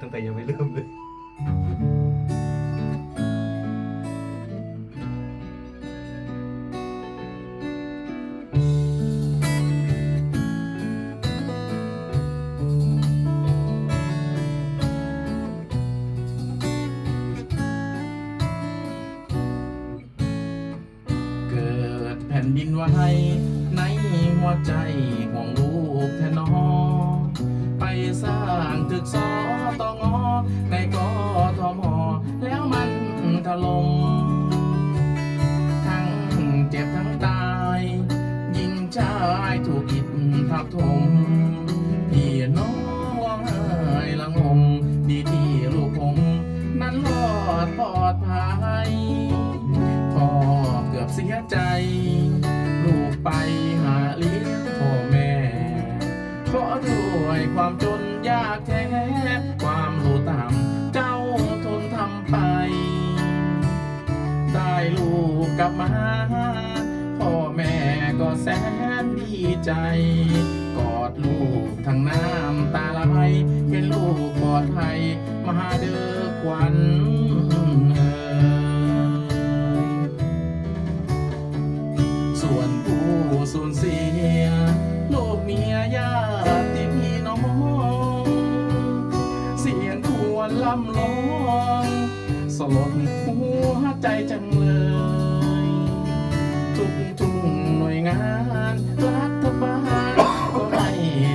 ตั้งแต่ยังไม่เริ่มเลยเกิดแผ่นดินไหวในหัวใจห่วงลูกแทนอไปสร้างตึกสอ ตองอในกทมแล้วมันถล่มทั้งเจ็บทั้งตาย ยิงชายถูกอิดทับถมพี่น้องร้องไห้ละงมดีที่ลูกผมนั้นรอดปลอดภัยพ่อเกือบเสียใจ ลูกไปหาเลี้ยงพ่อแม่เพราะด้วยความจน กลับมาพ่อแม่ก็แสนดีใจ กอดลูกทั้งน้ำตาไหลเห็นลูกปลอดภัยมาเด้อควันเอ่ยส่วนผู้สูญเสียลูกเมียญาติพี่น้อง เสียงควรล่ำร้อง สลดหัวใจจังเลย ทุกทุกหน่วยงานรัฐบาลก็ไม่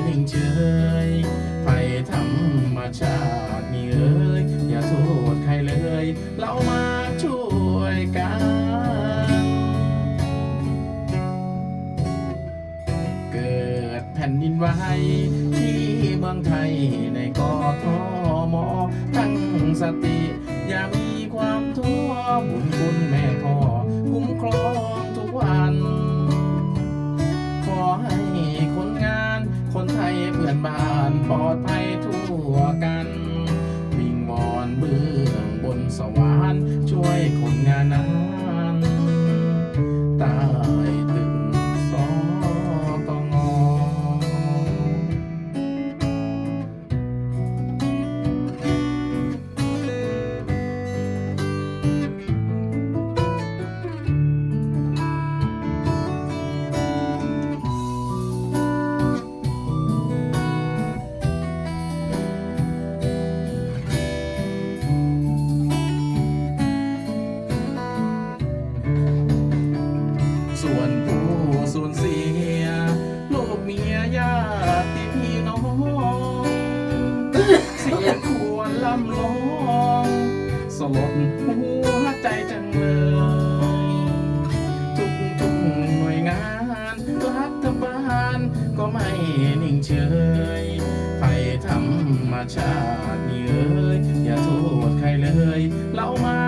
นิ่งเฉยภัยธรรมชาตินี่เอ้ยอย่าโทษใครเลย เรามาช่วยกัน เกิดแผ่นดินไหวที่เมืองไทยในกทมตั้งสติ อย่ามีความท้อบุญคุณ บ้ สูญเสียลูกเมียญาติพี่น้องเสียงควรล่ำร้องสลดหัวใจจังเลยทุกทุกหน่วยงานรัฐบาลก็ไม่นิ่งเฉยภัยธรรมชาตินี่เอ้ยอย่าโทษใครเลย เรามา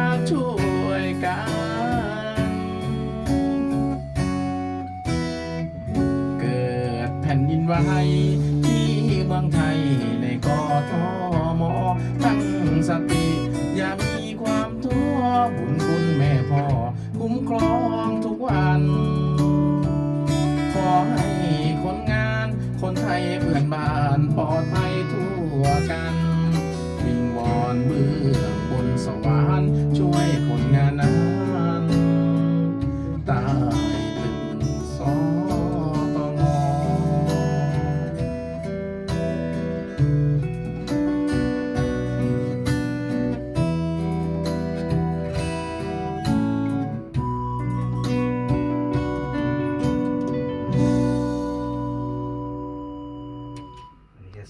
ไว้ ที่เมืองไทยในกทมตั้งสติ อย่ามีความทั่วบุญคุณแม่พ่อ คุ้มครองทุกวัน ขอให้คนงานคนไทย